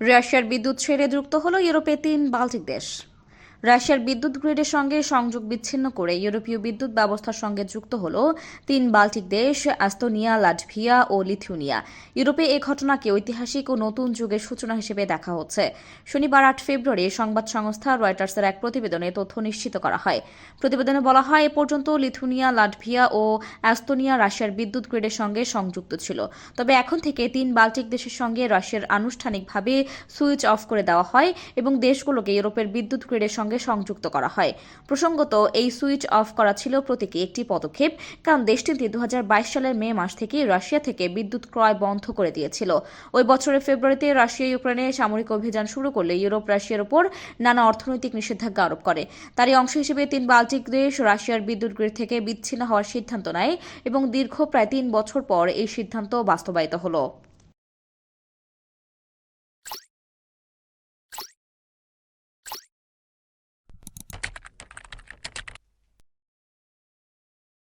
রাশিয়ার বিদ্যুৎ ছেড়ে যুক্ত হল ইউরোপে তিন বাল্টিক দেশ। রাশিয়ার বিদ্যুৎ গ্রিডের সঙ্গে সংযোগ বিচ্ছিন্ন করে ইউরোপীয় বিদ্যুৎ ব্যবস্থার সঙ্গে যুক্ত হল তিন বাল্টিক দেশ আস্তোনিয়া লাটভিয়া ও লিথুনিয়া। ইউরোপে এই ঘটনাকে ঐতিহাসিক ও নতুন যুগের সূচনা হিসেবে দেখা হচ্ছে। শনিবার আট ফেব্রুয়ারি সংবাদ সংস্থা রয়টার্সের এক প্রতিবেদনে তথ্য নিশ্চিত করা হয়। প্রতিবেদনে বলা হয়, এ পর্যন্ত লিথুনিয়া, লাটভিয়া ও অ্যাস্তোনিয়া রাশিয়ার বিদ্যুৎ গ্রিডের সঙ্গে সংযুক্ত ছিল। তবে এখন থেকে তিন বাল্টিক দেশের সঙ্গে রাশিয়ার আনুষ্ঠানিকভাবে সুইচ অফ করে দেওয়া হয় এবং দেশগুলোকে ইউরোপের বিদ্যুৎ গ্রিডের সঙ্গে সংযুক্ত করা হয়। প্রসঙ্গত, এই সুইচ অফ করা ছিল প্রতীকী একটি পদক্ষেপ, কারণ দেশটিতে দু সালের মে মাস থেকে রাশিয়া থেকে বিদ্যুৎ ক্রয় বন্ধ করে দিয়েছিল। ওই বছরের ফেব্রুয়ারিতে রাশিয়া ইউক্রেনে সামরিক অভিযান শুরু করলে ইউরোপ, রাশিয়ার উপর নানা অর্থনৈতিক নিষেধাজ্ঞা আরোপ করে। তারই অংশ হিসেবে তিন বাল্টিক দেশ রাশিয়ার বিদ্যুৎ গ্রিড থেকে বিচ্ছিন্ন হওয়ার সিদ্ধান্ত নেয় এবং দীর্ঘ প্রায় তিন বছর পর এই সিদ্ধান্ত বাস্তবায়িত হলো।